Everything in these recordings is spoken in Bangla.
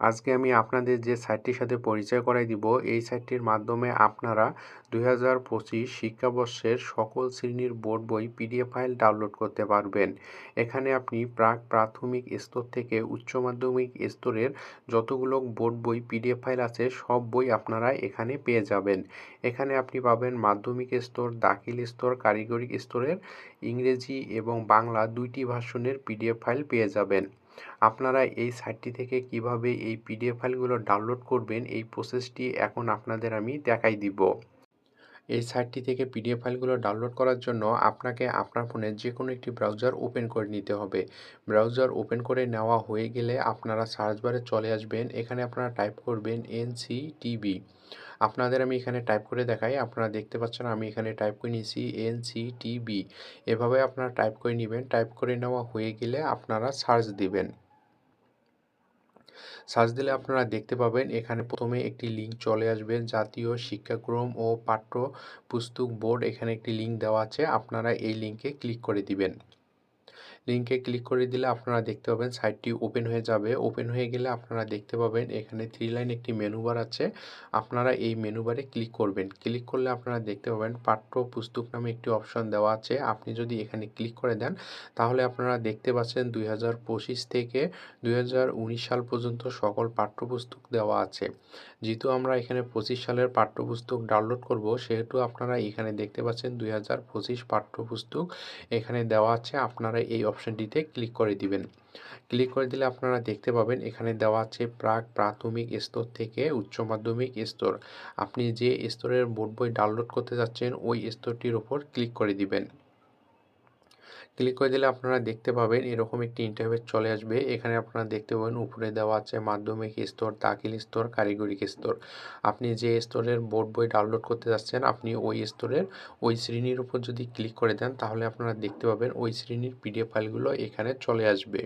আজকে আমি আপনাদের যে সাইটটির সাথে পরিচয় করাই দিব, এই সাইটটির মাধ্যমে আপনারা দুই হাজার পঁচিশ শিক্ষাবর্ষের সকল শ্রেণির বোর্ড বই পিডিএফ ফাইল ডাউনলোড করতে পারবেন। এখানে আপনি প্রাক প্রাথমিক স্তর থেকে উচ্চ মাধ্যমিক স্তরের যতগুলো বোর্ড বই, পিডিএফ ফাইল আছে, সব বই আপনারা এখানে পেয়ে যাবেন। এখানে আপনি পাবেন মাধ্যমিক স্তর, দাখিল স্তর কারিগরি স্তরের ইংরেজি এবং বাংলা দুইটি ভাষণের পিডিএফ ফাইল পেয়ে যাবেন। আপনারা এই সাইটটি থেকে কীভাবে এই পিডিএফ ফাইলগুলো ডাউনলোড করবেন, এই প্রসেসটি এখন আপনাদের আমি দেখাই দিব। এই সাইটটি থেকে পিডিএফ ফাইলগুলো ডাউনলোড করার জন্য আপনাকে আপনার ফোনে যে কোনো একটি ব্রাউজার ওপেন করে নিতে হবে। ব্রাউজার ওপেন করে নেওয়া হয়ে গেলে আপনারা সার্চ বারে চলে আসবেন। এখানে আপনারা টাইপ করবেন এনসি টিভি আপনাদের আমি এখানে টাইপ করে দেখাই। আপনারা দেখতে পাচ্ছেন আমি এখানে টাইপ করে নিয়েছি এনসি টিভি এভাবে আপনারা টাইপ করে নেবেন। টাইপ করে নেওয়া হয়ে গেলে আপনারা সার্চ দিবেন। সার্চ দিলে আপনারা দেখতে পাবেন, এখানে প্রথমে একটি লিঙ্ক চলে আসবে, জাতীয় শিক্ষাক্রম ও পাঠ্য পুস্তক বোর্ড, এখানে একটি লিঙ্ক দেওয়া আছে, আপনারা এই লিঙ্কে ক্লিক করে দিবেন। লিঙ্কে ক্লিক করে দিলে আপনারা দেখতে পাবেন সাইটটি ওপেন হয়ে যাবে। ওপেন হয়ে গেলে আপনারা দেখতে পাবেন এখানে থ্রি লাইন একটি মেনু বার আছে। আপনারা এই মেনু বারে ক্লিক করবেন। ক্লিক করলে আপনারা দেখতে পাবেন পাঠ্য পুস্তক নামে একটি অপশন দেওয়া আছে। আপনি যদি এখানে ক্লিক করে দেন, তাহলে আপনারা দেখতে পাচ্ছেন দুই হাজার পঁচিশ থেকে দুই হাজার উনিশ সাল পর্যন্ত সকল পাঠ্যপুস্তক দেওয়া আছে। যেহেতু আমরা এখানে পঁচিশ সালের পাঠ্যপুস্তক ডাউনলোড করব, সেহেতু আপনারা এখানে দেখতে পাচ্ছেন দুই হাজার পঁচিশ পাঠ্যপুস্তক এখানে দেওয়া আছে। আপনারা এই অপশানটিতে ক্লিক করে দিবেন। ক্লিক করে দিলে আপনারা দেখতে পাবেন এখানে দেওয়া আছে প্রাক প্রাথমিক স্তর থেকে উচ্চ মাধ্যমিক স্তর। আপনি যে স্তরের বোর্ড বই ডাউনলোড করতে যাচ্ছেন, ওই স্তরটির ওপর ক্লিক করে দিবেন। ক্লিক করে দিলে আপনারা দেখতে পাবেন এরকম একটি ইন্টারভেস চলে আসবে। এখানে আপনারা দেখতে পাবেন উপরে দেওয়া আছে মাধ্যমিক স্তর, দাখিল স্তর, কারিগরিক স্তর। আপনি যে স্তরের বোর্ড বই ডাউনলোড করতে যাচ্ছেন, আপনি ওই স্তরের ওই শ্রেণির উপর যদি ক্লিক করে দেন, তাহলে আপনারা দেখতে পাবেন ওই শ্রেণির পিডিএফ ফাইলগুলো এখানে চলে আসবে।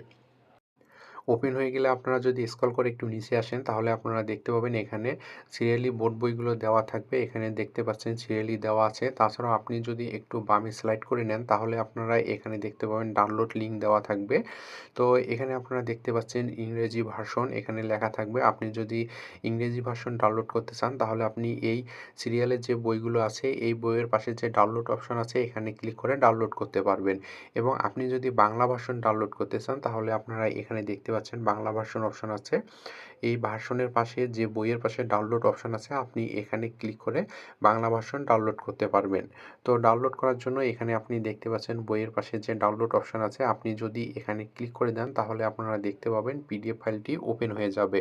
ওপেন হয়ে গেলে আপনারা যদি স্কল করে একটু নিচে আসেন, তাহলে আপনারা দেখতে পাবেন এখানে সিরিয়ালি বোর্ড বইগুলো দেওয়া থাকবে। এখানে দেখতে পাচ্ছেন সিরিয়ালি দেওয়া আছে। তাছাড়াও আপনি যদি একটু বামে স্লাইড করে নেন, তাহলে আপনারা এখানে দেখতে পাবেন ডাউনলোড লিঙ্ক দেওয়া থাকবে। তো এখানে আপনারা দেখতে পাচ্ছেন ইংরেজি ভার্সন এখানে লেখা থাকবে। আপনি যদি ইংরেজি ভার্সন ডাউনলোড করতে চান, তাহলে আপনি এই সিরিয়ালের যে বইগুলো আছে, এই বইয়ের পাশে যে ডাউনলোড অপশন আছে, এখানে ক্লিক করে ডাউনলোড করতে পারবেন। এবং আপনি যদি বাংলা ভার্সন ডাউনলোড করতে চান, তাহলে আপনারা এখানে দেখতে পাচ্ছেন, বাংলা ভার্সন অপশন আছে। এই ভার্সনের পাশে যে বইয়ের পাশে ডাউনলোড অপশন আছে, আপনি এখানে ক্লিক করে বাংলা ভার্সন ডাউনলোড করতে পারবেন। তো ডাউনলোড করার জন্য এখানে আপনি দেখতে পাচ্ছেন বইয়ের পাশে যে ডাউনলোড অপশন আছে, আপনি যদি এখানে ক্লিক করে দেন, তাহলে আপনারা দেখতে পাবেন পিডিএফ ফাইলটি ওপেন হয়ে যাবে।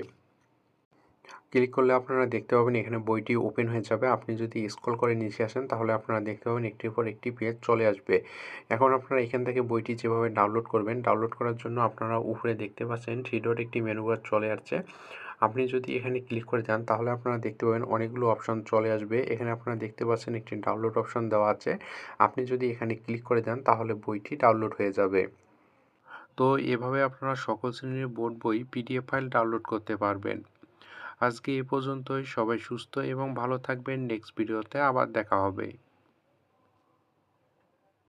ক্লিক করলে আপনারা দেখতে পাবেন এখানে বইটি ওপেন হয়ে যাবে। আপনি যদি স্ক্রল করে নিচে আসেন, তাহলে আপনারা দেখতে পাবেন একটির পর একটি পেজ চলে আসবে। এখন আপনারা এখান থেকে বইটি যেভাবে ডাউনলোড করবেন ডাউনলোড করার জন্য আপনারা উপরে দেখতে পাচ্ছেন থ্রি একটি মেনু বার চলে আসছে। আপনি যদি এখানে ক্লিক করে যান, তাহলে আপনারা দেখতে পাবেন অনেকগুলো অপশন চলে আসবে। এখানে আপনারা দেখতে পাচ্ছেন একটি ডাউনলোড অপশন দেওয়া আছে। আপনি যদি এখানে ক্লিক করে যান, তাহলে বইটি ডাউনলোড হয়ে যাবে। তো এভাবে আপনারা সকল শ্রেণির বোর্ড বই পিডিএফ ফাইল ডাউনলোড করতে পারবেন। আজকে এ পর্যন্তই। সবাই সুস্থ এবং ভালো থাকবেন। নেক্সট ভিডিওতে আবার দেখা হবে।